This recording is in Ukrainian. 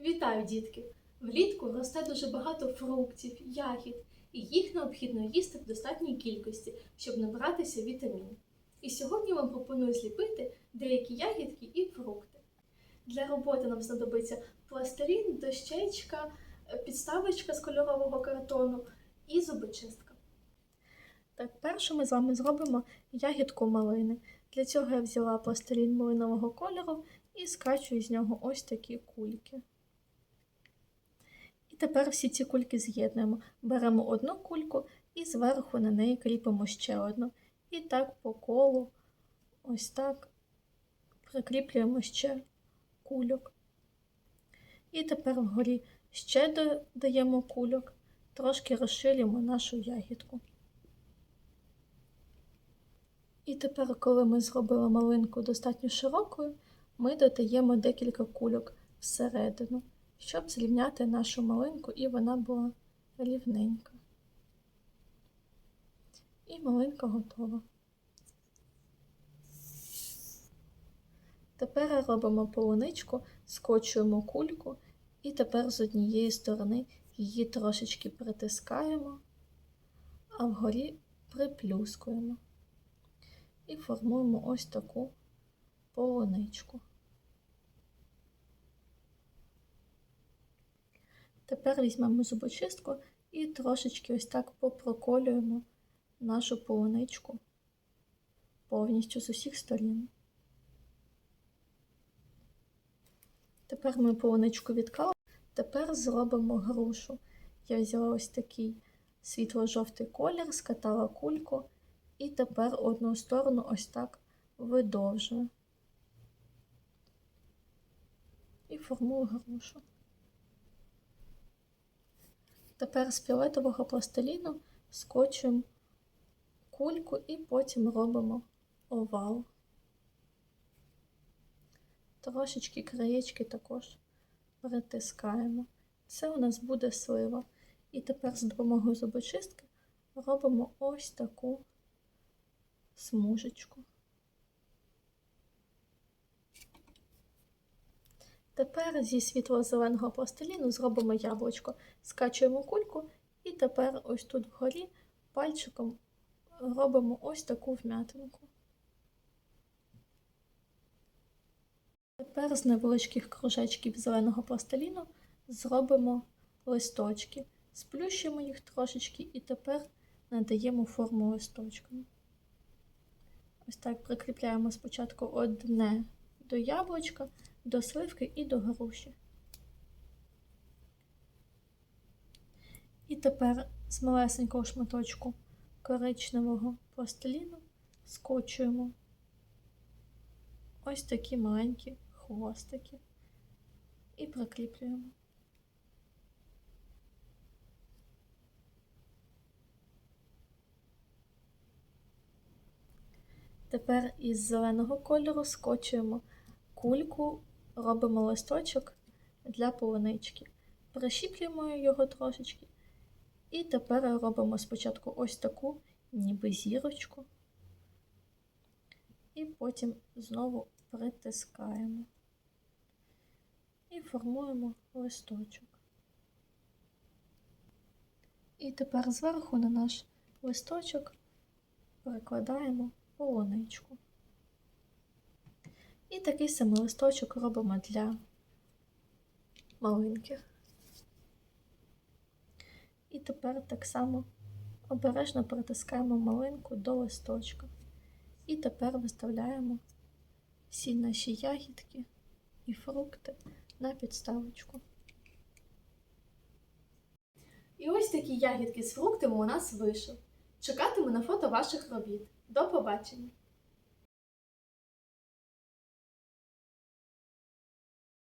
Вітаю, дітки! Влітку росте дуже багато фруктів, ягід, і їх необхідно їсти в достатній кількості, щоб набратися вітамінів. І сьогодні вам пропоную зліпити деякі ягідки і фрукти. Для роботи нам знадобиться пластилін, дощечка, підставочка з кольорового картону і зубочистка. Так, перше ми з вами зробимо ягідку малини. Для цього я взяла пластилін малинового кольору і скачую з нього ось такі кульки. Тепер всі ці кульки з'єднуємо. Беремо одну кульку і зверху на неї кріпимо ще одну. І так по колу, ось так прикріплюємо ще кульок. І тепер вгорі ще додаємо кульок, трошки розширюємо нашу ягідку. І тепер, коли ми зробили малинку достатньо широкою, ми додаємо декілька кульок всередину, щоб зрівняти нашу малинку і вона була рівненька. І малинка готова. Тепер робимо полуничку, скочуємо кульку, і тепер з однієї сторони її трошечки притискаємо, а вгорі приплюскуємо. І формуємо ось таку полуничку. Тепер візьмемо зубочистку і трошечки ось так попроколюємо нашу полуничку повністю з усіх сторін. Тепер ми полуничку відкали. Тепер зробимо грушу. Я взяла ось такий світло-жовтий колір, скатала кульку і тепер одну сторону ось так видовжую. І формую грушу. Тепер з фіолетового пластиліну скочуємо кульку і потім робимо овал. Трошечки краєчки також притискаємо. Це у нас буде слива. І тепер з допомогою зубочистки робимо ось таку смужечку. Тепер зі світло-зеленого пластиліну зробимо яблучко, скачуємо кульку, і тепер ось тут вгорі пальчиком робимо ось таку вм'ятинку. Тепер з невеличких кружечків зеленого пластиліну зробимо листочки, сплющуємо їх трошечки і тепер надаємо форму листочками. Ось так прикріпляємо спочатку одне до яблучка, до сливки і до груші. І тепер з малесенького шматочку коричневого пластиліну скочуємо ось такі маленькі хвостики і прикріплюємо. Тепер із зеленого кольору скочуємо кульку, робимо листочок для полунички. Прищіплюємо його трошечки. І тепер робимо спочатку ось таку, ніби зірочку, і потім знову притискаємо і формуємо листочок. І тепер зверху на наш листочок перекладаємо полуничку. І такий самий листочок робимо для малинки. І тепер так само обережно притискаємо малинку до листочка. І тепер виставляємо всі наші ягідки і фрукти на підставочку. І ось такі ягідки з фруктами у нас вийшли. Чекатиму на фото ваших робіт. До побачення!